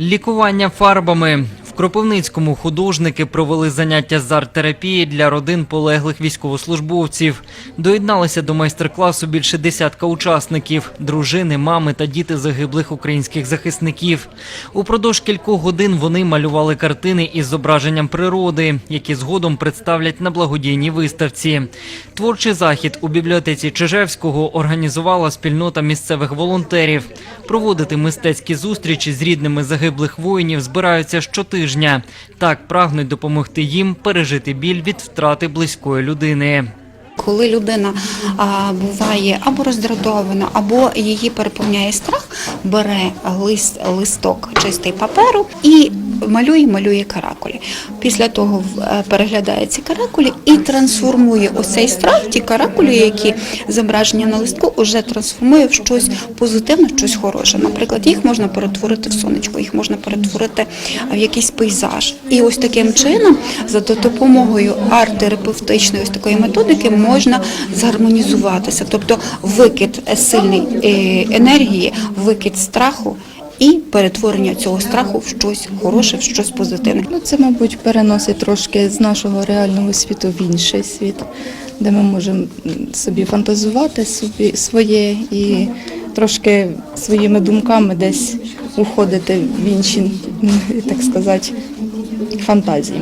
Лікування фарбами. Кропивницькому художники провели заняття з арт-терапії для родин полеглих військовослужбовців. Доєдналися до майстер-класу більше десятка учасників – дружини, мами та діти загиблих українських захисників. Упродовж кількох годин вони малювали картини із зображенням природи, які згодом представлять на благодійній виставці. Творчий захід у бібліотеці Чижевського організувала спільнота місцевих волонтерів. Проводити мистецькі зустрічі з рідними загиблих воїнів збираються щотижня. Так прагнуть допомогти їм пережити біль від втрати близької людини. Коли людина а, буває або роздратована, або її переповняє страх, бере лист, листок чистий паперу і малює, малює каракулі. Після того е, переглядає ці каракулі і трансформує оцей страх, ті каракулі, які зображення на листку, уже трансформує в щось позитивне, в щось хороше. Наприклад, їх можна перетворити в сонечко, їх можна перетворити в якийсь пейзаж. І ось таким чином, за допомогою арт-терапевтичної ось такої методики, можна згармонізуватися, тобто викид е, сильний е, енергії, викид страху. І перетворення цього страху в щось хороше, в щось позитивне. Ну, це, мабуть, переносить трошки з нашого реального світу в інший світ, де ми можемо собі фантазувати собі своє і трошки своїми думками десь уходити в інші, так сказати, фантазії.